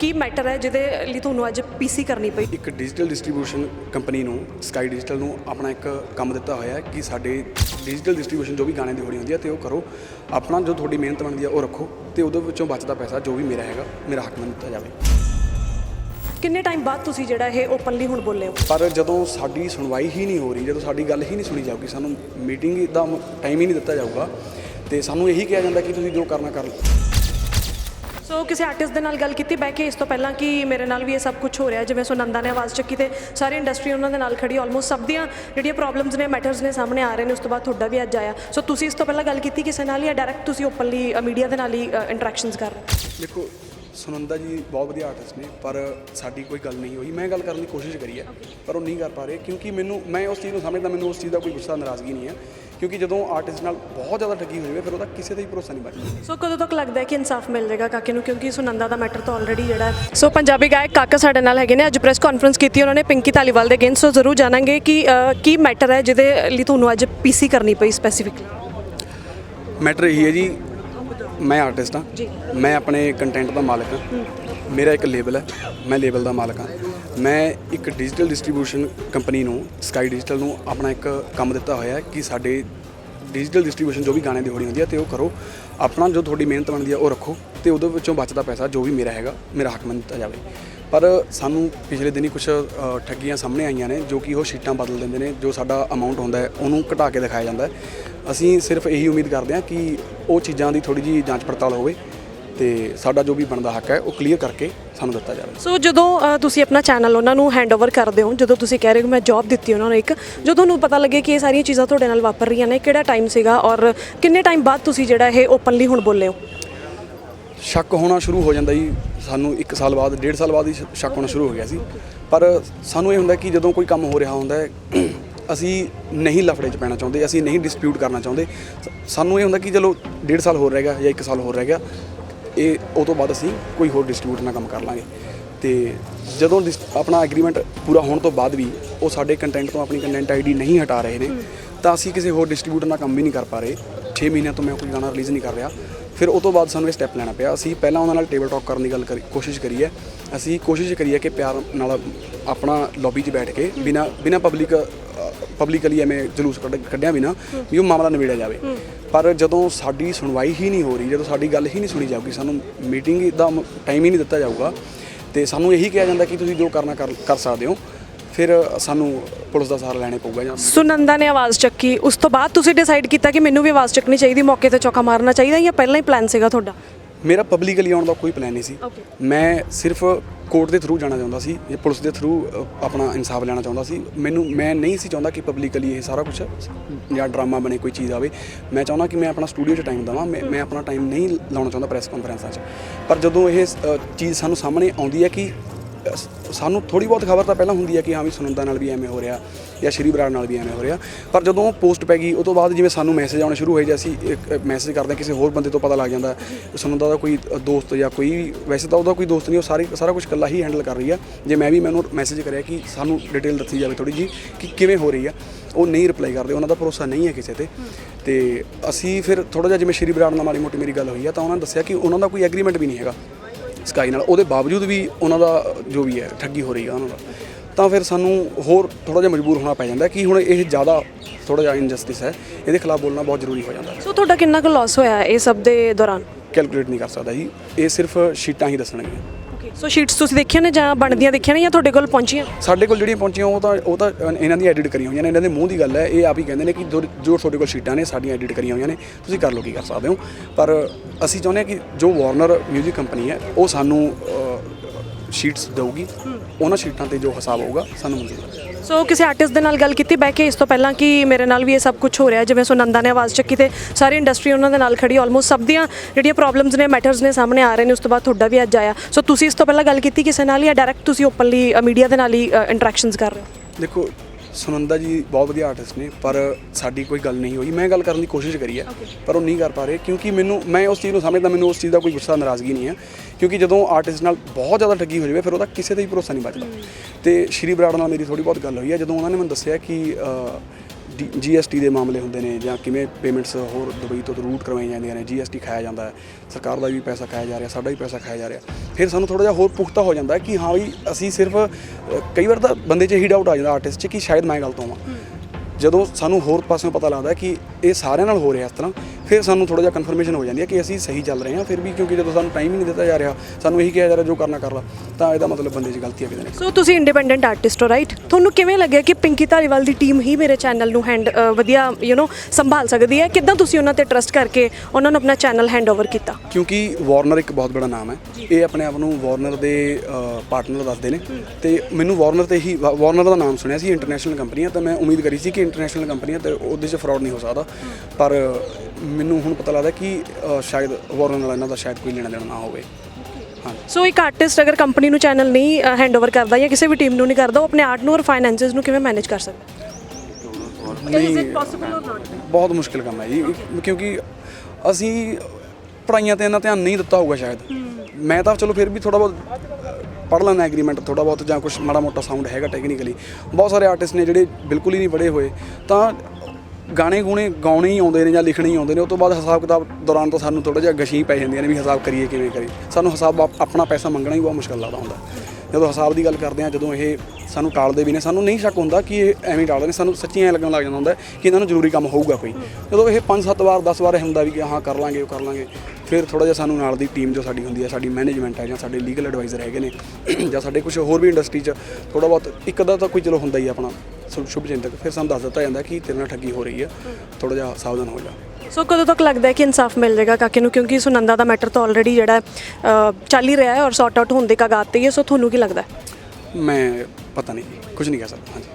ਕੀ matter ਹੈ ਜਿਹਦੇ ਲਈ ਤੁਹਾਨੂੰ ਅੱਜ ਪੀਸੀ ਕਰਨੀ ਪਈ? ਇੱਕ ਡਿਜੀਟਲ ਡਿਸਟ੍ਰੀਬਿਊਸ਼ਨ ਕੰਪਨੀ ਨੂੰ ਸਕਾਈ ਡਿਜੀਟਲ ਨੂੰ ਆਪਣਾ ਇੱਕ ਕੰਮ ਦਿੱਤਾ ਹੋਇਆ ਹੈ ਕਿ ਸਾਡੇ ਡਿਜੀਟਲ ਡਿਸਟ੍ਰੀਬਿਊਸ਼ਨ ਜੋ ਵੀ ਗਾਣੇ ਦੀ ਹੋਣੀ ਹੁੰਦੀ ਹੈ ਤੇ ਉਹ ਕਰੋ। ਆਪਣਾ ਜੋ ਤੁਹਾਡੀ ਮਿਹਨਤ ਬਣਦੀ ਹੈ ਉਹ ਰੱਖੋ ਤੇ ਉਹਦੇ ਵਿੱਚੋਂ ਬਚਦਾ ਪੈਸਾ ਜੋ ਵੀ ਮੇਰਾ ਹੈਗਾ ਮੇਰਾ ਹੱਕ ਮੈਨੂੰ ਦਿੱਤਾ ਜਾਵੇ। ਕਿੰਨੇ ਟਾਈਮ ਬਾਅਦ ਤੁਸੀਂ ਜਿਹੜਾ ਇਹ ਓਪਨਲੀ ਹੁਣ ਬੋਲੇ ਹੋ? ਪਰ ਜਦੋਂ ਸਾਡੀ ਸੁਣਵਾਈ ਹੀ ਨਹੀਂ ਹੋ ਰਹੀ ਜਦੋਂ ਸਾਡੀ ਗੱਲ ਹੀ ਨਹੀਂ ਸੁਣੀ ਜਾਊਗੀ ਸਾਨੂੰ ਮੀਟਿੰਗ ਦਾ ਟਾਈਮ ਹੀ ਨਹੀਂ ਦਿੱਤਾ ਜਾਊਗਾ ਤੇ ਸਾਨੂੰ ਇਹੀ ਕਿਹਾ ਜਾਂਦਾ ਕਿ ਤੁਸੀਂ ਜੋ ਕਰਨਾ ਕਰ ਲਓ। ਸੋ ਕਿਸੇ ਆਰਟਿਸਟ ਦੇ ਨਾਲ ਗੱਲ ਕੀਤੀ ਬਹਿ ਕੇ ਇਸ ਤੋਂ ਪਹਿਲਾਂ ਕਿ ਮੇਰੇ ਨਾਲ ਵੀ ਇਹ ਸਭ ਕੁਝ ਹੋ ਰਿਹਾ ਜਿਵੇਂ ਸੁਨੰਦਾ ਨੇ ਆਵਾਜ਼ ਚੱਕੀ ਤੇ ਸਾਰੀ ਇੰਡਸਟਰੀ ਉਹਨਾਂ ਦੇ ਨਾਲ ਖੜੀ ਆਲਮੋਸਟ ਸਭ ਦੀਆਂ ਜਿਹੜੀਆਂ ਪ੍ਰੋਬਲਮਸ ਨੇ ਮੈਟਰਸ ਨੇ ਸਾਹਮਣੇ ਆ ਰਹੇ ਨੇ ਉਸ ਤੋਂ ਬਾਅਦ ਤੁਹਾਡਾ ਵੀ ਅੱਜ ਆਇਆ। ਸੋ ਤੁਸੀਂ ਇਸ ਤੋਂ ਪਹਿਲਾਂ ਗੱਲ ਕੀਤੀ ਕਿਸੇ ਨਾਲ ਜਾਂ ਡਾਇਰੈਕਟ ਤੁਸੀਂ ਓਪਨਲੀ ਮੀਡੀਆ ਦੇ ਨਾਲ ਹੀ ਇੰਟਰੈਕਸ਼ਨਸ ਕਰ ਰਹੇ ਦੇਖੋ ਸੁਨੰਦਾ ਜੀ ਬਹੁਤ ਵਧੀਆ ਆਰਟਿਸਟ ਨੇ ਪਰ ਸਾਡੀ ਕੋਈ ਗੱਲ ਨਹੀਂ ਹੋਈ। ਮੈਂ ਗੱਲ ਕਰਨ ਦੀ ਕੋਸ਼ਿਸ਼ ਕਰੀ ਹੈ ਪਰ ਉਹ ਨਹੀਂ ਕਰ ਪਾ ਰਹੇ ਕਿਉਂਕਿ ਮੈਨੂੰ ਮੈਂ ਉਸ ਚੀਜ਼ ਨੂੰ ਸਮਝਦਾ ਮੈਨੂੰ ਉਸ ਚੀਜ਼ ਦਾ ਕੋਈ ਗੁੱਸਾ ਨਾਰਾਜ਼ਗੀ ਨਹੀਂ ਹੈ। ਕਿਉਂਕਿ ਜਦੋਂ ਆਰਟਿਸਟ ਨਾਲ ਬਹੁਤ ਜ਼ਿਆਦਾ ਠੱਗੀ ਹੋ ਜਾਵੇ ਫਿਰ ਉਹਦਾ ਕਿਸੇ ਤੇ ਹੀ ਭਰੋਸਾ ਨਹੀਂ ਬਚਦਾ। ਸੋ ਕਦੋਂ ਤੱਕ ਲੱਗਦਾ ਹੈ ਕਿ ਇਨਸਾਫ ਮਿਲ ਜਾਏਗਾ ਕਾਕੇ ਨੂੰ? ਕਿਉਂਕਿ ਸੁਨੰਦਾ ਦਾ ਮੈਟਰ ਤਾਂ ਆਲਰੇਡੀ ਜਿਹੜਾ ਹੈ। ਸੋ ਪੰਜਾਬੀ ਗਾਇਕ ਕਾਕਾ ਸਾਡੇ ਨਾਲ ਹੈਗੇ ਨੇ। ਅੱਜ ਪ੍ਰੈਸ ਕਾਨਫਰੰਸ ਕੀਤੀ ਉਹਨਾਂ ਨੇ ਪਿੰਕੀ ਧਾਲੀਵਾਲ ਦੇ ਅਗੇਂਸਟ ਸੋ ਜ਼ਰੂਰ ਜਾਣਾਂਗੇ ਕਿ ਅ, ਕੀ ਮੈਟਰ ਹੈ ਜਿਹਦੇ ਲਈ ਤੁਹਾਨੂੰ ਅੱਜ ਪੀਸੀ ਕਰਨੀ ਪਈ ਸਪੈਸੀਫਿਕਲੀ ਮੈਟਰ ਇਹੀ ਹੈ ਜੀ ਮੈਂ ਆਰਟਿਸਟ ਹਾਂ। ਜੀ। ਮੈਂ ਆਪਣੇ ਕੰਟੈਂਟ ਦਾ ਮਾਲਕ ਹਾਂ। ਮੇਰਾ ਇੱਕ ਲੇਬਲ ਹੈ। ਮੈਂ ਲੇਬਲ ਦਾ ਮਾਲਕ ਹਾਂ। ਮੈਂ ਇੱਕ ਡਿਜੀਟਲ ਡਿਸਟ੍ਰੀਬਿਊਸ਼ਨ ਕੰਪਨੀ ਨੂੰ ਸਕਾਈ ਡਿਜੀਟਲ ਨੂੰ ਆਪਣਾ ਇੱਕ ਕੰਮ ਦਿੱਤਾ ਹੋਇਆ ਹੈ ਕਿ ਸਾਡੇ ਡਿਜੀਟਲ ਡਿਸਟ੍ਰੀਬਿਊਸ਼ਨ ਜੋ ਵੀ ਗਾਣੇ ਦੀ ਹੋਣੀ ਹੁੰਦੀ ਹੈ ਤੇ ਉਹ ਕਰੋ। ਆਪਣਾ ਜੋ ਤੁਹਾਡੀ ਮਿਹਨਤ ਬਣਦੀ ਹੈ ਉਹ ਰੱਖੋ ਤੇ ਉਹਦੇ ਵਿੱਚੋਂ ਬਚਦਾ ਪੈਸਾ ਜੋ ਵੀ ਮੇਰਾ ਹੈਗਾ, ਮੇਰਾ ਹੱਕ ਮੰਨ ਦਿੱਤਾ ਜਾਵੇ। ਪਰ ਸਾਨੂੰ ਪਿਛਲੇ ਦਿਨੀ ਕੁਝ ਠੱਗੀਆਂ ਸਾਹਮਣੇ ਆਈਆਂ ਨੇ ਜੋ ਕਿ ਉਹ ਸ਼ੀਟਾਂ ਬਦਲ ਦਿੰਦੇ ਨੇ, ਜੋ ਸਾਡਾ ਅਮਾਉਂਟ ਹੁੰਦਾ ਹੈ ਉਹਨੂੰ ਘਟਾ ਕੇ ਦਿਖਾਇਆ ਜਾਂਦਾ ਹੈ। ਅਸੀਂ ਸਿਰਫ ਇਹੀ ਉਮੀਦ ਕਰਦੇ ਹਾਂ ਕਿ ਉਹ ਚੀਜ਼ਾਂ ਦੀ ਥੋੜੀ ਜੀ ਜਾਂਚ ਪੜਤਾਲ ਹੋਵੇ ਤੇ ਸਾਡਾ ਜੋ ਵੀ ਬਣਦਾ ਹੱਕ ਹੈ ਉਹ ਕਲੀਅਰ ਕਰਕੇ ਸਾਨੂੰ ਦਿੱਤਾ ਜਾਵੇ। ਸੋ ਜਦੋਂ ਅ, ਤੁਸੀਂ ਆਪਣਾ ਚੈਨਲ ਉਹਨਾਂ ਨੂੰ ਹੈਂਡਓਵਰ ਕਰਦੇ ਹੋ ਜਦੋਂ ਤੁਸੀਂ ਕਹਿ ਰਹੇ ਹੋ ਮੈਂ ਜੌਬ ਦਿੱਤੀ ਉਹਨਾਂ ਨੂੰ ਇੱਕ ਜਦੋਂ ਤੁਹਾਨੂੰ ਪਤਾ ਲੱਗੇ ਕਿ ਇਹ ਸਾਰੀਆਂ ਚੀਜ਼ਾਂ ਤੁਹਾਡੇ ਨਾਲ ਵਾਪਰ ਰਹੀਆਂ ਨੇ ਕਿਹੜਾ ਟਾਈਮ ਸੀਗਾ ਔਰ ਕਿੰਨੇ ਟਾਈਮ ਬਾਅਦ ਤੁਸੀਂ ਜਿਹੜਾ ਇਹ ਓਪਨਲੀ ਹੁਣ ਬੋਲੇ ਹੋ? ਸ਼ੱਕ ਹੋਣਾ ਸ਼ੁਰੂ ਹੋ ਜਾਂਦਾ ਜੀ। ਸਾਨੂੰ 1 ਸਾਲ ਬਾਅਦ 1.5 ਸਾਲ ਬਾਅਦ ਹੀ ਸ਼- ਸ਼ੱਕ ਹੋਣਾ ਸ਼ੁਰੂ ਹੋ ਗਿਆ ਸੀ। ਪਰ ਸਾਨੂੰ ਇਹ ਹੁੰਦਾ ਕਿ ਜਦੋਂ ਕੋਈ ਕੰਮ ਹੋ ਰਿਹਾ ਹੁੰਦਾ ਹੈ ਅਸੀਂ ਨਹੀਂ ਲਫੜੇ 'ਚ ਪੈਣਾ ਚਾਹੁੰਦੇ ਅਸੀਂ ਨਹੀਂ ਡਿਸਪਿਊਟ ਕਰਨਾ ਚਾਹੁੰਦੇ। ਸ- ਸਾਨੂੰ ਇਹ ਹੁੰਦਾ ਕਿ ਚਲੋ 1.5 ਸਾਲ ਹੋਰ ਰਹਿ ਗਿਆ ਜਾਂ 1 ਸਾਲ ਹੋਰ ਰਹਿ ਗਿਆ। ਇਹ ਉਹ ਤੋਂ ਬਾਅਦ ਅਸੀਂ ਕੋਈ ਹੋਰ ਡਿਸਟ੍ਰੀਬਿਊਟਰ ਨਾਲ ਕੰਮ ਕਰ ਲਾਂਗੇ। ਤੇ ਜਦੋਂ ਡਿਸ- ਆਪਣਾ ਐਗਰੀਮੈਂਟ ਪੂਰਾ ਹੋਣ ਤੋਂ ਬਾਅਦ ਵੀ ਉਹ ਸਾਡੇ ਕੰਟੈਂਟ ਤੋਂ ਆਪਣੀ ਕੰਟੈਂਟ ਆਈਡੀ ਨਹੀਂ ਹਟਾ ਰਹੇ ਨੇ, ਤਾਂ ਅਸੀਂ ਕਿਸੇ ਹੋਰ ਡਿਸਟ੍ਰੀਬਿਊਟਰ ਨਾਲ ਕੰਮ ਵੀ ਨਹੀਂ ਕਰ ਪਾ ਰਹੇ। 6 ਮਹੀਨਿਆਂ ਤੋਂ ਮੈਂ ਕੋਈ ਗਾਣਾ ਰਿਲੀਜ਼ ਨਹੀਂ ਕਰ ਰਿਹਾ। ਫਿਰ ਉਹ ਤੋਂ ਬਾਅਦ ਸਾਨੂੰ ਇਹ ਸਟੈਪ ਲੈਣਾ ਪਿਆ। ਅਸੀਂ ਪਹਿਲਾਂ ਉਹਨਾਂ ਨਾਲ ਟੇਬਲ ਟਾਕ ਕਰਨ ਦੀ ਗੱਲ ਕਰੀ ਕੋਸ਼ਿਸ਼ ਕਰੀ ਹੈ। ਅਸੀਂ ਕੋਸ਼ਿਸ਼ ਕਰੀ ਹੈ ਕਿ ਪਿਆਰ ਨਾਲ ਆਪਣਾ ਲੌਬੀ 'ਚ ਬੈਠ ਕੇ ਬਿਨਾ ਬਿਨਾ ਪਬਲਿਕ ਪਬਲਿਕਲੀ ਐਵੇਂ ਜਲੂਸ ਕੱਢ- ਕੱਢਿਆ ਵੀ ਨਾ ਵੀ ਉਹ ਮਾਮਲਾ ਨਿਬੇੜਿਆ ਜਾਵੇ। ਪਰ ਜਦੋਂ ਸਾਡੀ ਸੁਣਵਾਈ ਹੀ ਨਹੀਂ ਹੋ ਰਹੀ ਜਦੋਂ ਸਾਡੀ ਗੱਲ ਹੀ ਨਹੀਂ ਸੁਣੀ ਜਾਊਗੀ ਸਾਨੂੰ ਮੀਟਿੰਗ ਦਾ ਟਾਈਮ ਹੀ ਨਹੀਂ ਦਿੱਤਾ ਜਾਊਗਾ ਤੇ ਸਾਨੂੰ ਇਹੀ ਕਿਹਾ ਜਾਂਦਾ ਕਿ ਤੁਸੀਂ ਜੋ ਕਰਨਾ ਕਰ ਕਰ ਸਕਦੇ ਹੋ ਫਿਰ ਸਾਨੂੰ ਪੁਲਿਸ ਦਾ ਸਹਾਰਾ ਲੈਣੇ ਪਊਗਾ ਜਾਂ ਸੁਨੰਦਾ ਨੇ ਆਵਾਜ਼ ਚੱਕੀ। ਉਸ ਤੋਂ ਬਾਅਦ ਤੁਸੀਂ ਡਿਸਾਈਡ ਕੀਤਾ ਕਿ ਮੈਨੂੰ ਵੀ ਆਵਾਜ਼ ਚੱਕਣੀ ਚਾਹੀਦੀ ਮੌਕੇ ਤੇ ਚੌਕਾ ਮਾਰਨਾ ਚਾਹੀਦਾ ਜਾਂ ਪਹਿਲਾਂ ਹੀ ਪਲਾਨ ਸੀਗਾ ਤੁਹਾਡਾ? ਮੇਰਾ ਪਬਲਿਕਲੀ ਆਉਣ ਦਾ ਕੋਈ ਪਲਾਨ ਨਹੀਂ ਸੀ। Okay. ਮੈਂ ਸਿਰਫ ਕੋਰਟ ਦੇ ਥਰੂ ਜਾਣਾ ਚਾਹੁੰਦਾ ਸੀ ਜਾਂ ਪੁਲਿਸ ਦੇ ਥਰੂ ਆਪਣਾ ਇਨਸਾਫ ਲੈਣਾ ਚਾਹੁੰਦਾ ਸੀ। ਮੈਨੂੰ ਮੈਂ ਨਹੀਂ ਸੀ ਚਾਹੁੰਦਾ ਕਿ ਪਬਲਿਕਲੀ ਇਹ ਸਾਰਾ ਕੁਝ ਜਾਂ ਡਰਾਮਾ ਬਣੇ ਕੋਈ ਚੀਜ਼ ਆਵੇ। ਮੈਂ ਚਾਹੁੰਦਾ ਕਿ ਮੈਂ ਆਪਣਾ ਸਟੂਡੀਓ 'ਚ ਟਾਈਮ ਦਵਾਂ ਮੈਂ ਮੈਂ ਆਪਣਾ ਟਾਈਮ ਨਹੀਂ ਲਾਉਣਾ ਚਾਹੁੰਦਾ ਪ੍ਰੈਸ ਕਾਨਫਰੰਸਾਂ 'ਚ। ਪਰ ਜਦੋਂ ਇਹ ਅ, ਚੀਜ਼ ਸਾਨੂੰ ਸਾਹਮਣੇ ਆਉਂਦੀ ਹੈ ਕਿ ਸਾਨੂੰ ਥੋੜੀ ਬਹੁਤ ਖਬਰ ਤਾਂ ਪਹਿਲਾਂ ਹੁੰਦੀ ਹੈ ਕਿ ਹਾਂ ਵੀ ਸੁਨੰਦਾ ਨਾਲ ਵੀ ਐਵੇਂ ਹੋ ਰਿਹਾ ਜਾਂ ਸ਼੍ਰੀ ਬਰਾੜ ਨਾਲ ਵੀ ਐਵੇਂ ਹੋ ਰਿਹਾ, ਪਰ ਜਦੋਂ ਪੋਸਟ ਪੈ ਗਈ ਉਹ ਤੋਂ ਬਾਅਦ ਜਿਵੇਂ ਸਾਨੂੰ ਮੈਸੇਜ ਆਉਣੇ ਸ਼ੁਰੂ ਹੋਏ ਜੇ ਅਸੀਂ ਇੱਕ ਮੈਸੇਜ ਕਰਦੇ ਕਿਸੇ ਹੋਰ ਬੰਦੇ ਤੋਂ ਪਤਾ ਲੱਗ ਜਾਂਦਾ, ਸੁਨੰਦਾ ਦਾ ਕੋਈ ਦੋਸਤ ਜਾਂ ਕੋਈ ਵੀ- ਵੈਸੇ ਤਾਂ ਉਹਦਾ ਕੋਈ ਦੋਸਤ ਨਹੀਂ, ਉਹ ਸਾਰੀ, ਸਾਰਾ ਕੁਝ ਇਕੱਲਾ ਹੀ ਹੈਂਡਲ ਕਰ ਰਹੀ ਆ। ਜੇ ਮੈਂ ਵੀ ਮੈਨੂੰ ਮੈਸੇਜ ਕਰਿਆ ਕਿ ਸਾਨੂੰ ਡਿਟੇਲ ਦੱਸੀ ਜਾਵੇ ਥੋੜੀ ਜੀ ਕਿ ਕਿਵੇਂ ਹੋ ਰਹੀ ਆ, ਉਹ ਨਹੀਂ ਰਿਪਲਾਈ ਕਰਦੇ, ਉਹਨਾਂ ਦਾ ਭਰੋਸਾ ਨਹੀਂ ਹੈ ਕਿਸੇ ਤੇ। ਤੇ ਅਸੀਂ ਫਿਰ ਥੋੜਾ ਜਿਹਾ ਜਿਵੇਂ ਸ਼੍ਰੀ ਬਰਾੜ ਨਾਲ ਮਾੜੀ ਮੋਟੀ ਮੇਰੀ ਗੱਲ ਹੋਈ ਆ, ਤਾਂ ਉਹਨਾਂ ਨੇ ਦੱਸਿਆ ਕਿ ਉਹਨਾਂ ਦਾ ਕੋਈ ਐਗਰੀਮੈਂਟ ਵੀ ਨਹੀਂ ਹੈਗਾ। ਸਕਾਈ ਨਾਲ ਉਹਦੇ ਬਾਵਜੂਦ ਵੀ ਉਹਨਾਂ ਦਾ ਜੋ ਵੀ ਹੈ ਠੱਗੀ ਹੋ ਰਹੀ ਆ ਉਹਨਾਂ ਦਾ ਤਾਂ ਫਿਰ ਸਾਨੂੰ ਹੋਰ ਥੋੜਾ ਜਿਹਾ ਮਜਬੂਰ ਹੋਣਾ ਪੈ ਜਾਂਦਾ ਕਿ ਹੁਣ ਇਹ ਜ਼ਿਆਦਾ ਥੋੜਾ ਜਿਹਾ ਇਨਜਸਟਿਸ ਹੈ ਇਹਦੇ ਖਿਲਾਫ ਬੋਲਣਾ ਬਹੁਤ ਜ਼ਰੂਰੀ ਹੋ ਜਾਂਦਾ। ਸੋ ਤੁਹਾਡਾ ਕਿੰਨਾ ਕੁ ਲਾਸ ਹੋਇਆ ਇਹ ਸਭ ਦੇ ਦੌਰਾਨ? ਕੈਲਕੂਲੇਟ ਨਹੀਂ ਕਰ ਸਕਦਾ ਜੀ ਇਹ ਸਿਰਫ ਸ਼ੀਟਾਂ ਹੀ ਦੱਸਣਗੀਆਂ। ਸੋ ਸ਼ੀਟਸ ਤੁਸੀਂ ਦੇਖੀਆਂ ਨੇ ਜਾਂ ਬਣਦੀਆਂ ਦੇਖੀਆਂ ਨੇ ਜਾਂ ਤੁਹਾਡੇ ਕੋਲ ਪਹੁੰਚੀਆਂ? ਸਾਡੇ ਕੋਲ ਜਿਹੜੀਆਂ ਪਹੁੰਚੀਆਂ, ਉਹ ਤਾਂ ਉਹ ਤਾਂ ਇਹਨਾਂ ਦੀ ਐਡਿਟ ਕਰੀਆਂ ਹੋਈਆਂ ਨੇ। ਇਹਨਾਂ ਦੇ ਮੂੰਹ ਦੀ ਗੱਲ ਹੈ, ਇਹ ਆਪ ਹੀ ਕਹਿੰਦੇ ਨੇ ਕਿ ਜੋ ਜੋ ਤੁਹਾਡੇ ਕੋਲ ਸ਼ੀਟਾਂ ਨੇ, ਸਾਡੀਆਂ ਐਡਿਟ ਕਰੀਆਂ ਹੋਈਆਂ ਨੇ। ਤੁਸੀਂ ਕਰ ਲਓ ਕੀ ਕਰ ਸਕਦੇ ਹੋ। ਪਰ ਅਸੀਂ ਚਾਹੁੰਦੇ ਹਾਂ ਕਿ ਜੋ ਵਾਰਨਰ 뮤직 ਕੰਪਨੀ ਹੈ, ਉਹ ਸਾਨੂੰ ਸ਼ੀਟਸ ਦੇਊਗੀ। ਉਹਨਾਂ ਸ਼ੀਟਾਂ ਤੇ ਜੋ ਹਿਸਾਬ ਹੋਊਗਾ ਸਾਨੂੰ ਮਨਜ਼ੂਰ ਹੈ ਸੋ ਕਿਸੇ ਆਰਟਿਸਟ ਦੇ ਨਾਲ ਗੱਲ ਕੀਤੀ? ਬਹਿ ਕੇ ਇਸ ਤੋਂ ਪਹਿਲਾਂ ਕਿ ਮੇਰੇ ਨਾਲ ਵੀ ਇਹ ਸਭ ਕੁਝ ਹੋ ਰਿਹਾ ਜਿਵੇਂ ਸੁਨੰਦਾ ਨੇ ਆਵਾਜ਼ ਚੱਕੀ ਤੇ ਸਾਰੀ ਇੰਡਸਟਰੀ ਉਹਨਾਂ ਦੇ ਨਾਲ ਖੜੀ ਆਲਮੋਸਟ ਸਭ ਦੀਆਂ ਜਿਹੜੀਆਂ ਪ੍ਰੋਬਲਮਸ ਨੇ ਮੈਟਰਸ ਨੇ ਸਾਹਮਣੇ ਆ ਰਹੇ ਨੇ ਉਸ ਤੋਂ ਬਾਅਦ ਤੁਹਾਡਾ ਵੀ ਅੱਜ ਆਇਆ। ਸੋ ਤੁਸੀਂ ਇਸ ਤੋਂ ਪਹਿਲਾਂ ਗੱਲ ਕੀਤੀ ਕਿਸੇ ਨਾਲ ਜਾਂ ਡਾਇਰੈਕਟ ਤੁਸੀਂ ਓਪਨਲੀ ਮੀਡੀਆ ਦੇ ਨਾਲ ਹੀ ਇੰਟਰੈਕਸ਼ਨਸ ਕਰ ਰਹੇ ਹੋ? ਦੇਖੋ ਸੁਨੰਦਾ ਜੀ ਬਹੁਤ ਵਧੀਆ ਆਰਟਿਸਟ ਨੇ ਪਰ ਸਾਡੀ ਕੋਈ ਗੱਲ ਨਹੀਂ ਹੋਈ। ਮੈਂ ਗੱਲ ਕਰਨ ਦੀ ਕੋਸ਼ਿਸ਼ ਕਰੀ ਹੈ ਪਰ ਉਹ ਨਹੀਂ ਕਰ ਪਾ ਰਹੇ ਕਿਉਂਕਿ ਮੈਨੂੰ ਮੈਂ ਉਸ ਚੀਜ਼ ਨੂੰ ਸਮਝਦਾ ਮੈਨੂੰ ਉਸ ਚੀਜ਼ ਦਾ ਕੋਈ ਗੁੱਸਾ ਨਾਰਾਜ਼ਗੀ ਨਹੀਂ ਹੈ। ਕਿਉਂਕਿ ਜਦੋਂ ਆਰਟਿਸਟ ਨਾਲ ਬਹੁਤ ਜ਼ਿਆਦਾ ਠੱਗੀ ਹੋ ਜਾਵੇ ਫਿਰ ਉਹਦਾ ਕਿਸੇ ਤੇ ਹੀ ਭਰੋਸਾ ਨਹੀਂ ਬਚਦਾ। ਤੇ ਸ਼੍ਰੀ ਬਰਾੜ ਨਾਲ ਮੇਰੀ ਥੋੜੀ ਬਹੁਤ ਗੱਲ ਹੋਈ ਹੈ ਜਦੋਂ ਉਹਨਾਂ ਨੇ ਮੈਨੂੰ ਦੱਸਿਆ ਕਿ ਜੀਐਸਟੀ ਦੇ ਮਾਮਲੇ ਹੁੰਦੇ ਨੇ ਜਾਂ ਕਿਵੇਂ ਪੇਮੈਂਟਸ ਹੋਰ ਦੁਬਈ ਤੋਂ ਰੂਟ ਕਰਵਾਈਆਂ ਜਾਂਦੀਆਂ ਨੇ ਜੀਐਸਟੀ ਖਾਇਆ ਜਾਂਦਾ ਹੈ ਸਰਕਾਰ ਦਾ ਵੀ ਪੈਸਾ ਖਾਇਆ ਜਾ ਰਿਹਾ ਸਾਡਾ ਵੀ ਪੈਸਾ ਖਾਇਆ ਜਾ ਰਿਹਾ। ਫਿਰ ਸਾਨੂੰ ਥੋੜਾ ਜਿਹਾ ਹੋਰ ਪੁਖਤਾ ਹੋ ਜਾਂਦਾ ਹੈ ਕਿ ਹਾਂ ਵੀ ਅਸੀਂ ਸਿਰਫ ਕਈ ਵਾਰ ਤਾਂ ਬੰਦੇ 'ਚ ਹੀ ਡਾਊਟ ਆ ਜਾਂਦਾ ਆਰਟਿਸਟ 'ਚ ਕਿ ਸ਼ਾਇਦ ਮੈਂ ਗਲਤ ਹੋਵਾਂ। ਜਦੋਂ ਸਾਨੂੰ ਹੋਰ ਪਾਸਿਓਂ ਪਤਾ ਲੱਗਦਾ ਕਿ ਇਹ ਸਾਰਿਆਂ ਨਾਲ ਹੋ ਰਿਹਾ ਇਸ ਤਰ੍ਹਾਂ ਫਿਰ ਸਾਨੂੰ ਥੋੜਾ ਜਿਹਾ ਕਨਫਰਮੇਸ਼ਨ ਹੋ ਜਾਂਦੀ ਹੈ ਕਿ ਅਸੀਂ ਸਹੀ ਚੱਲ ਰਹੇ ਹਾਂ ਫਿਰ ਵੀ ਕਿਉਂਕਿ ਜਦੋਂ ਸਾਨੂੰ ਟਾਈਮ ਹੀ ਨਹੀਂ ਦਿੱਤਾ ਜਾ ਰਿਹਾ ਸਾਨੂੰ ਇਹੀ ਕਿਹਾ ਜਾ ਰਿਹਾ ਜੋ ਕਰਨਾ ਕਰ ਲਾ ਤਾਂ ਇਹਦਾ ਮਤਲਬ ਬੰਦੇ 'ਚ ਗਲਤੀ ਹੈ ਕਿਤੇ ਨਾ। ਸੋ ਤੁਸੀਂ ਇੰਡੀਪੈਂਡੈਂਟ ਆਰਟਿਸਟ ਹੋ ਰਾਈਟ ਤੁਹਾਨੂੰ ਕਿਵੇਂ ਲੱਗਿਆ ਕਿ ਪਿੰਕੀ ਧਾਲੀਵਾਲ ਦੀ ਟੀਮ ਹੀ ਮੇਰੇ ਚੈਨਲ ਨੂੰ ਹੈਂਡ ਵਧੀਆ ਯੂ نو ਸੰਭਾਲ ਸਕਦੀ ਹੈ? ਕਿੱਦਾਂ ਤੁਸੀਂ ਉਹਨਾਂ ਤੇ ਟਰਸਟ ਕਰਕੇ ਉਹਨਾਂ ਨੂੰ ਆਪਣਾ ਚੈਨਲ ਹੈਂਡਓਵਰ ਕੀਤਾ? ਕਿਉਂਕਿ ਵਾਰਨਰ ਇੱਕ ਬਹੁਤ ਬੜਾ ਨਾਮ ਹੈ। ਇਹ ਆਪਣੇ ਆਪ ਨੂੰ ਵਾਰਨਰ ਦੇ ਪਾਰਟਨਰ ਦੱਸਦੇ ਨੇ। ਤੇ ਮੈਨੂੰ ਵਾਰਨਰ ਤੇ ਹੀ ਵਾਰਨਰ ਦਾ ਨਾਮ ਸੁਣਿਆ ਸੀ ਇੰਟਰਨੈਸ਼ਨਲ ਕੰਪਨੀ ਹੈ ਤਾਂ ਮੈਂ ਉਮੀਦ ਕਰੀ ਸੀ ਕਿ ਇੰਟਰਨੈਸ਼ਨਲ ਕੰਪਨੀ ਹੈ ਤੇ ਉਹਦੇ 'ਚ ਫਰਾਡ ਨਹੀਂ ਹੋ ਸਕਦਾ। ਪਰ ਮੈਨੂੰ ਹੁਣ ਪਤਾ ਲੱਗਦਾ ਕਿ ਅ, ਸ਼ਾਇਦ ਵਾਰਨਰ ਨਾਲ ਇਹਨਾਂ ਦਾ ਸ਼ਾਇਦ ਕੋਈ ਲੈਣਾ ਦੇਣਾ ਨਾ ਹੋਵੇ। ਹਾਂ। ਸੋ ਇੱਕ ਆਰਟਿਸਟ ਅਗਰ ਕੰਪਨੀ ਨੂੰ ਚੈਨਲ ਨਹੀਂ ਹੈਂਡਓਵਰ ਕਰਦਾ ਜਾਂ ਕਿਸੇ ਵੀ ਟੀਮ ਨੂੰ ਨਹੀਂ ਕਰਦਾ ਉਹ ਆਪਣੇ ਆਰਟ ਨੂੰ ਔਰ ਫਾਈਨੈਂਸਸ ਨੂੰ ਕਿਵੇਂ ਮੈਨੇਜ ਕਰ ਸਕਦਾ? ਨਾਟ ਬਹੁਤ ਮੁਸ਼ਕਿਲ ਕੰਮ ਹੈ ਜੀ। ਕਿਉਂਕਿ ਅਸੀਂ ਪੜਾਈਆਂ ਤੇ ਇੰਨਾ ਧਿਆਨ ਨਹੀਂ ਦਿੱਤਾ ਹੋਊਗਾ ਸ਼ਾਇਦ। ਮੈਂ ਤਾਂ ਚਲੋ ਫਿਰ ਵੀ ਥੋੜਾ ਬਹੁਤ ਪੜ੍ਹ ਲੈਣਾ ਐਗਰੀਮੈਂਟ ਥੋੜਾ ਬਹੁਤ ਜਾਂ ਕੁਝ ਮਾੜਾ ਮੋਟਾ ਸਾਊਂਡ ਹੈਗਾ ਟੈਕਨੀਕਲੀ ਬਹੁਤ ਸਾਰੇ ਆਰਟਿਸਟ ਨੇ ਜਿਹੜੇ ਬਿਲਕੁਲ ਹੀ ਨਹੀਂ ਪੜ੍ਹੇ ਹੋਏ। ਤਾਂ ਗਾਣੇ ਗੂਣੇ ਗਾਉਣੇ ਹੀ ਆਉਂਦੇ ਨੇ ਜਾਂ ਲਿਖਣੇ ਹੀ ਆਉਂਦੇ ਨੇ ਉਸ ਤੋਂ ਬਾਅਦ ਹਿਸਾਬ ਕਿਤਾਬ ਦੌਰਾਨ ਤਾਂ ਸਾਨੂੰ ਥੋੜਾ ਜਿਹਾ ਗਸ਼ੀ ਪੈ ਜਾਂਦੀਆਂ ਨੇ ਵੀ ਹਿਸਾਬ ਕਰੀਏ ਕਿਵੇਂ ਕਰੀਏ। ਸਾਨੂੰ ਹਿਸਾਬ ਆਪ- ਆਪਣਾ ਪੈਸਾ ਮੰਗਣਾ ਹੀ ਬਹੁਤ ਮੁਸ਼ਕਲ ਲੱਗਦਾ ਹੁੰਦਾ। ਜਦੋਂ ਹਿਸਾਬ ਦੀ ਗੱਲ ਕਰਦੇ ਆ ਜਦੋਂ ਇਹ ਸਾਨੂੰ ਟਾਲਦੇ ਵੀ ਨੇ, ਸਾਨੂੰ ਨਹੀਂ ਸ਼ੱਕ ਹੁੰਦਾ ਕਿ ਇਹ ਐਵੇਂ ਟਾਲਦੇ ਨੇ, ਸਾਨੂੰ ਸੱਚੀਆਂ ਲੱਗਣ ਲੱਗ ਜਾਂਦਾ ਹੁੰਦਾ ਕਿ ਇਹਨਾਂ ਨੂੰ ਜ਼ਰੂਰੀ ਕੰਮ ਹੋਊਗਾ ਕੋਈ। ਜਦੋਂ ਇਹ 5-7 ਵਾਰ 10 ਵਾਰ ਇਹ ਹੁੰਦਾ ਵੀ ਕਿ ਹਾਂ, ਕਰ ਲਾਂਗੇ, ਉਹ ਕਰ ਲਾਂਗੇ, ਫਿਰ ਥੋੜਾ ਜਿਹਾ ਸਾਨੂੰ ਨਾਲ ਦੀ ਟੀਮ ਜੋ ਸਾਡੀ ਹੁੰਦੀ ਹੈ, ਸਾਡੀ ਮੈਨੇਜਮੈਂਟ ਹੈ ਜਾਂ ਸਾਡੇ ਲੀਗਲ ਐਡਵਾਈਜ਼ਰ ਹੈਗੇ ਨੇ ਜਾਂ ਸਾਡੇ ਕੁਝ ਹੋਰ ਵੀ ਇੰਡਸਟਰੀ 'ਚ ਥੋੜਾ ਬਹੁਤ ਇੱਕ ਅੱਧਾ ਤਾਂ ਕੋਈ ਚਲੋ ਹੁੰਦਾ ਹੀ ਆਪਣਾ, ਸ਼ੁਭ- ਸ਼ੁਭ ਚਿੰਤਕ, ਫਿਰ ਸਾਨੂੰ ਦੱਸ ਦਿੱਤਾ ਜਾਂਦਾ ਕਿ ਤੇਰੇ ਨਾਲ ਠੱਗੀ ਹੋ ਰਹੀ ਹੈ ਥੋੜਾ ਜਿਹਾ ਸਾਵਧਾਨ ਹੋ ਜਾ। ਸੋ ਕਦੋਂ ਤੱਕ ਲੱਗਦਾ ਹੈ ਕਿ ਇਨਸਾਫ ਮਿਲ ਜਾਏਗਾ ਕਾਕੇ ਨੂੰ? ਕਿਉਂਕਿ ਸੁਨੰਦਾ ਦਾ ਮੈਟਰ ਤਾਂ ਆਲਰੇਡੀ ਜਿਹੜਾ ਚੱਲ ਹੀ ਰਿਹਾ ਹੈ ਔਰ ਸੌਟ ਆਊਟ ਹੋਣ ਦੇ ਕਗਾਰ ਤੇ ਹੀ ਹੈ। ਸੋ ਤੁਹਾਨੂੰ ਕੀ ਲੱਗਦਾ ਹੈ? ਮੈਂ ਪਤਾ ਨਹੀਂ ਜੀ, ਕੁਝ ਨਹੀਂ ਕਹਿ ਸਕਦਾ ਹਾਂਜੀ।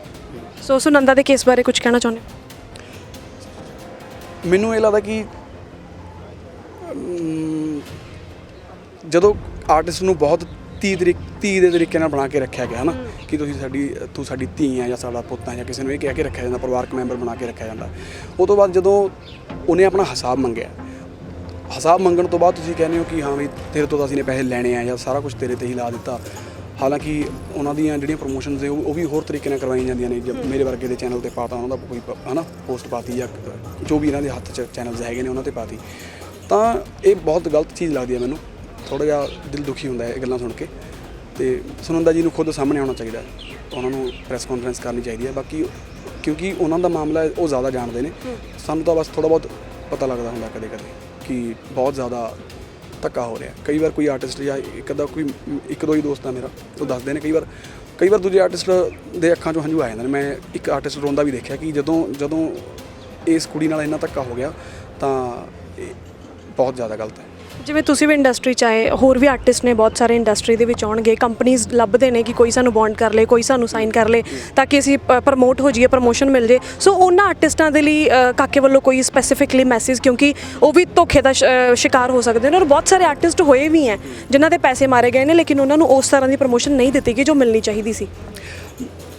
ਸੋ ਸੁਨੰਦਾ ਦੇ ਕੇਸ ਬਾਰੇ ਕੁਝ ਕਹਿਣਾ ਚਾਹੁੰਦੇ ਹੋ? ਮੈਨੂੰ ਇਹ ਲੱਗਦਾ ਕਿ ਅਮ, ਜਦੋਂ ਆਰਟਿਸਟ ਨੂੰ ਬਹੁਤ ਧੀ ਤਰੀਕ ਧੀ ਦੇ ਤਰੀਕੇ ਨਾਲ ਬਣਾ ਕੇ ਰੱਖਿਆ ਗਿਆ ਨਾ ਕਿ ਤੁਸੀਂ ਸਾਡੀ, ਤੂੰ ਸਾਡੀ ਧੀ ਹੈ ਜਾਂ ਸਾਡਾ ਪੁੱਤ ਹੈ ਜਾਂ ਕਿਸੇ ਨੂੰ ਇਹ ਕਹਿ ਕੇ ਰੱਖਿਆ ਜਾਂਦਾ, ਪਰਿਵਾਰਕ ਮੈਂਬਰ ਬਣਾ ਕੇ ਰੱਖਿਆ ਜਾਂਦਾ। ਉਹ ਤੋਂ ਬਾਅਦ ਜਦੋਂ ਉਹਨੇ ਆਪਣਾ ਹਿਸਾਬ ਮੰਗਿਆ, ਹਿਸਾਬ ਮੰਗਣ ਤੋਂ ਬਾਅਦ ਤੁਸੀਂ ਕਹਿੰਦੇ ਹੋ ਕਿ ਹਾਂ ਵੀ ਤੇਰੇ ਤੋਂ ਤਾਂ ਅਸੀਂ ਨੇ ਪੈਸੇ ਲੈਣੇ ਆ ਜਾਂ ਸਾਰਾ ਕੁਝ ਤੇਰੇ ਤੇ ਹੀ ਲਾ ਦਿੱਤਾ। ਹਾਲਾਂਕਿ ਉਹਨਾਂ ਦੀਆਂ ਜਿਹੜੀਆਂ ਪ੍ਰੋਮੋਸ਼ਨਸ ਨੇ, ਉਹ ਵੀ ਹੋਰ ਤਰੀਕੇ ਨਾਲ ਕਰਵਾਈਆਂ ਜਾਂਦੀਆਂ ਨੇ, ਜੇ ਮੇਰੇ ਵਰਗੇ ਦੇ ਚੈਨਲ ਤੇ ਪਾਤਾ, ਉਹਨਾਂ ਦਾ ਕੋਈ ਪ- ਹਨਾ ਪੋਸਟ ਪਾਤੀ ਜਾਂ ਜੋ ਵੀ ਇਹਨਾਂ ਦੇ ਹੱਥ 'ਚ ਚੈਨਲਸ ਹੈਗੇ ਨੇ, ਉਹਨਾਂ ਤੇ ਪਾਤੀ। ਤਾਂ ਇਹ ਬਹੁਤ ਗਲਤ ਚੀਜ਼ ਲੱਗਦੀ ਹੈ ਮੈਨੂੰ। ਥੋੜਾ ਜਿਹਾ ਦਿਲ ਦੁਖੀ ਹੁੰਦਾ ਹੈ ਇਹ ਗੱਲਾਂ ਸੁਣ ਕੇ ਤੇ ਸੁਨੰਦਾ ਜੀ ਨੂੰ ਖੁਦ ਸਾਹਮਣੇ ਆਉਣਾ ਚਾਹੀਦਾ ਹੈ ਉਹਨਾਂ ਨੂੰ ਪ੍ਰੈਸ ਕਾਨਫਰੰਸ ਕਰਨੀ ਚਾਹੀਦੀ ਹੈ। ਬਾਕੀ ਕਿਉਂਕਿ ਉਹਨਾਂ ਦਾ ਮਾਮਲਾ ਹੈ, ਉਹ ਜ਼ਿਆਦਾ ਜਾਣਦੇ ਨੇ ਸਾਨੂੰ ਤਾਂ ਬਸ ਥੋੜਾ ਬਹੁਤ ਪਤਾ ਲੱਗਦਾ ਹੁੰਦਾ ਕਦੇ ਕਦੇ ਕਿ ਬਹੁਤ ਜ਼ਿਆਦਾ ਧੱਕਾ ਹੋ ਰਿਹਾ। ਕਈ ਵਾਰ ਕੋਈ ਆਰਟਿਸਟ ਜਾਂ ਇੱਕ ਅੱਧਾ ਕੋਈ ਇੱਕ ਦੋ ਹੀ ਦੋਸਤ ਆ ਮੇਰਾ ਉਹ ਦੱਸਦੇ ਨੇ ਕਈ ਵਾਰ ਕਈ ਵਾਰ ਦੂਜੇ ਆਰਟਿਸਟ ਦੇ ਅੱਖਾਂ 'ਚੋਂ ਹੰਝੂ ਆ ਜਾਂਦੇ ਨੇ। ਮੈਂ ਇੱਕ ਆਰਟਿਸਟ ਰੋਂਦਾ ਵੀ ਦੇਖਿਆ ਕਿ ਜਦੋਂ ਜਦੋਂ ਇਸ ਕੁੜੀ ਨਾਲ ਇੰਨਾ ਧੱਕਾ ਹੋ ਗਿਆ ਤਾਂ ਇਹ ਬਹੁਤ ਜ਼ਿਆਦਾ ਗਲਤ ਹੈ। ਜਿਵੇਂ ਤੁਸੀਂ ਵੀ ਇੰਡਸਟਰੀ ਚ ਆਏ ਹੋਰ ਵੀ ਆਰਟਿਸਟ ਨੇ ਬਹੁਤ ਸਾਰੇ ਇੰਡਸਟਰੀ ਦੇ ਵਿੱਚ ਆਉਣਗੇ ਕੰਪਨੀਆਂ ਲੱਭਦੇ ਨੇ ਕਿ ਕੋਈ ਸਾਨੂੰ ਬੌਂਡ ਕਰ ਲੇ ਕੋਈ ਸਾਨੂੰ ਸਾਈਨ ਕਰ ਲੇ ਤਾਂ ਕਿ ਅਸੀਂ ਪ੍ਰਮੋਟ ਹੋ ਜਾਈਏ ਪ੍ਰਮੋਸ਼ਨ ਮਿਲ ਜੇ ਸੋ ਉਹਨਾਂ ਆਰਟਿਸਟਾਂ ਦੇ ਲਈ ਅ, ਕਾਕੇ ਵੱਲੋਂ ਕੋਈ ਸਪੈਸੀਫਿਕਲੀ ਮੈਸੇਜ ਕਿਉਂਕਿ ਉਹ ਵੀ ਧੋਖੇ ਦਾ ਸ਼- ਅ, ਸ਼ਿਕਾਰ ਹੋ ਸਕਦੇ ਨੇ ਔਰ ਬਹੁਤ ਸਾਰੇ ਆਰਟਿਸਟ ਹੋਏ ਵੀ ਹੈ ਜਿਨ੍ਹਾਂ ਦੇ ਪੈਸੇ ਮਾਰੇ ਗਏ ਨੇ ਲੇਕਿਨ ਉਹਨਾਂ ਨੂੰ ਉਸ ਤਰ੍ਹਾਂ ਦੀ ਪ੍ਰਮੋਸ਼ਨ ਨਹੀਂ ਦਿੱਤੀ ਗਈ ਜੋ ਮਿਲਣੀ ਚਾਹੀਦੀ ਸੀ।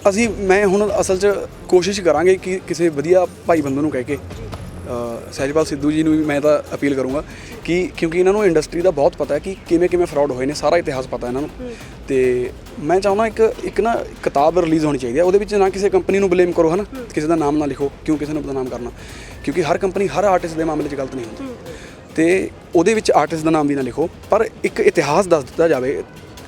ਅਸੀਂ ਮੈਂ ਹੁਣ ਅਸਲ 'ਚ ਕੋਸ਼ਿਸ਼ ਕਰਾਂਗੇ ਕਿ ਕਿਸੇ ਵਧੀਆ ਭਾਈ ਬੰਦੇ ਨੂੰ ਕਹਿ ਕੇ ਸਹਿਜਪਾਲ ਸਿੱਧੂ ਜੀ ਨੂੰ ਵੀ ਮੈਂ ਤਾਂ ਅਪੀਲ ਕਰੂੰਗਾ ਕਿ ਕਿਉਂਕਿ ਇਹਨਾਂ ਨੂੰ ਇੰਡਸਟਰੀ ਦਾ ਬਹੁਤ ਪਤਾ ਹੈ ਕਿ ਕਿਵੇਂ ਕਿਵੇਂ ਫਰਾਡ ਹੋਏ ਨੇ ਸਾਰਾ ਇਤਿਹਾਸ ਪਤਾ ਇਹਨਾਂ ਨੂੰ। ਤੇ ਮੈਂ ਚਾਹੁੰਦਾ ਇੱਕ ਇੱਕ ਨਾ ਕਿਤਾਬ ਰਿਲੀਜ਼ ਹੋਣੀ ਚਾਹੀਦੀ ਹੈ ਉਹਦੇ ਵਿੱਚ ਨਾ ਕਿਸੇ ਕੰਪਨੀ ਨੂੰ ਬਲੇਮ ਕਰੋ ਹਨਾ? ਕਿਸੇ ਦਾ ਨਾਮ ਨਾ ਲਿਖੋ ਕਿਉਂ ਕਿਸੇ ਨੂੰ ਬਦਨਾਮ ਕਰਨਾ। ਕਿਉਂਕਿ ਹਰ ਕੰਪਨੀ ਹਰ ਆਰਟਿਸਟ ਦੇ ਮਾਮਲੇ 'ਚ ਗਲਤ ਨਹੀਂ ਹੁੰਦੀ। ਤੇ ਉਹਦੇ ਵਿੱਚ ਆਰਟਿਸਟ ਦਾ ਨਾਮ ਵੀ ਨਾ ਲਿਖੋ ਪਰ ਇੱਕ ਇਤਿਹਾਸ ਦੱਸ ਦਿੱਤਾ ਜਾਵੇ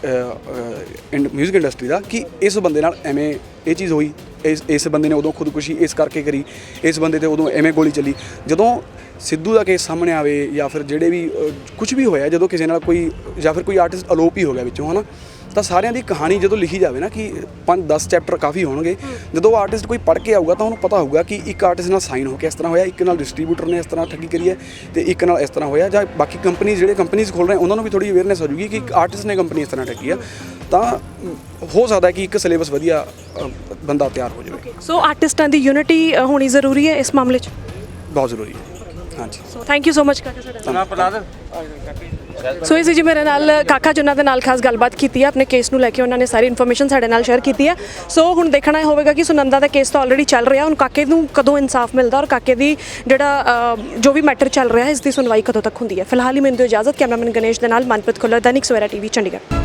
뮤직 ਇੰਡਸਟਰੀ ਦਾ ਕਿ ਇਸ ਬੰਦੇ ਨਾਲ ਐਵੇਂ ਇਹ ਚੀਜ਼ ਹੋਈ, ਇਸ ਇਸ ਬੰਦੇ ਨੇ ਉਦੋਂ ਖੁਦਕੁਸ਼ੀ ਇਸ ਕਰਕੇ ਕਰੀ, ਇਸ ਬੰਦੇ ਤੇ ਉਦੋਂ ਐਵੇਂ ਗੋਲੀ ਚੱਲੀ। ਜਦੋਂ ਸਿੱਧੂ ਦਾ ਕੇਸ ਸਾਹਮਣੇ ਆਵੇ ਜਾਂ ਫਿਰ ਜਿਹੜੇ ਵੀ ਕੁਝ ਵੀ ਹੋਇਆ, ਜਦੋਂ ਕਿਸੇ ਨਾਲ ਕੋਈ ਜਾਂ ਫਿਰ ਕੋਈ ਆਰਟਿਸਟ ਅਲੋਪ ਹੀ ਹੋ ਗਿਆ ਵਿੱਚੋਂ, ਹਨਾ? ਤਾਂ ਸਾਰਿਆਂ ਦੀ ਕਹਾਣੀ ਜਦੋਂ ਲਿਖੀ ਜਾਵੇ ਨਾ ਕਿ 5-10 ਚੈਪਟਰ ਕਾਫੀ ਹੋਣਗੇ ਜਦੋਂ ਆਰਟਿਸਟ ਕੋਈ ਪੜ੍ਹ ਕੇ ਆਊਗਾ ਤਾਂ ਉਹਨੂੰ ਪਤਾ ਹੋਊਗਾ ਕਿ ਇੱਕ ਆਰਟਿਸਟ ਨਾਲ ਸਾਈਨ ਹੋ ਕੇ ਇਸ ਤਰ੍ਹਾਂ ਹੋਇਆ ਇੱਕ ਨਾਲ ਡਿਸਟ੍ਰੀਬਿਊਟਰ ਨੇ ਇਸ ਤਰ੍ਹਾਂ ਠੱਗੀ ਕਰੀ ਹੈ ਤੇ ਇੱਕ ਨਾਲ ਇਸ ਤਰ੍ਹਾਂ ਹੋਇਆ ਜਾਂ ਬਾਕੀ ਕੰਪਨੀ ਜਿਹੜੇ ਕੰਪਨੀਆਂ ਖੋਲ ਰਹੇ ਉਹਨਾਂ ਨੂੰ ਵੀ ਥੋੜੀ ਅਵੇਅਰਨੈਸ ਹੋ ਜੂਗੀ ਕਿ ਇੱਕ ਆਰਟਿਸਟ ਨੇ ਕੰਪਨੀ ਇਸ ਤਰ੍ਹਾਂ ਠੱਗੀ ਆ। ਤਾਂ ਹੋ ਸਕਦਾ ਕਿ ਇੱਕ ਸਿਲੇਬਸ ਵਧੀਆ ਬੰਦਾ ਤਿਆਰ ਹੋ ਜਾਵੇ। ਸੋ ਆਰਟਿਸਟਾਂ ਦੀ ਯੂਨਿਟੀ ਹੋਣੀ ਜ਼ਰੂਰੀ ਹੈ ਇਸ ਮਾਮਲੇ 'ਚ? ਬਹੁਤ ਜ਼ਰੂਰੀ ਹੈ। ਹਾਂਜੀ। So thank you so much ਕਾਕਾ ਸਾਡਾ ਨਾ ਪਲਾਦਰ ਸੋ ਇਸ ਜੀ ਮੇਰੇ ਨਾਲ ਕਾਕਾ ਜਿਨ੍ਹਾਂ ਦੇ ਨਾਲ ਖਾਸ ਗੱਲਬਾਤ ਕੀਤੀ ਹੈ ਆਪਣੇ ਕੇਸ ਨੂੰ ਲੈ ਕੇ ਉਹਨਾਂ ਨੇ ਸਾਰੀ ਇਨਫੋਰਮੇਸ਼ਨ ਸਾਡੇ ਨਾਲ ਸ਼ੇਅਰ ਕੀਤੀ ਹੈ। ਸੋ ਹੁਣ ਦੇਖਣਾ ਇਹ ਹੋਵੇਗਾ ਕਿ ਸੁਨੰਦਾ ਦਾ ਕੇਸ ਤਾਂ ਆਲਰੇਡੀ ਚੱਲ ਰਿਹਾ ਹੁਣ ਕਾਕੇ ਨੂੰ ਕਦੋਂ ਇਨਸਾਫ ਮਿਲਦਾ ਔਰ ਕਾਕੇ ਦੀ ਜਿਹੜਾ ਜੋ ਵੀ ਮੈਟਰ ਚੱਲ ਰਿਹਾ ਹੈ ਇਸ ਦੀ ਸੁਣਵਾਈ ਕਦੋਂ ਤੱਕ ਹੁੰਦੀ ਹੈ? ਫਿਲਹਾਲ ਹੀ ਮੈਨੂੰ ਦਿਓ ਇਜਾਜ਼ਤ ਕੈਮਰਾਮੈਨ ਗਣੇਸ਼ ਦੇ ਨਾਲ ਮਨਪ੍ਰੀਤ ਖੁੱਲਰ ਦੈਨਿਕ ਸਵੇਰਾ ਟੀਵੀ ਚੰਡੀਗੜ੍ਹ।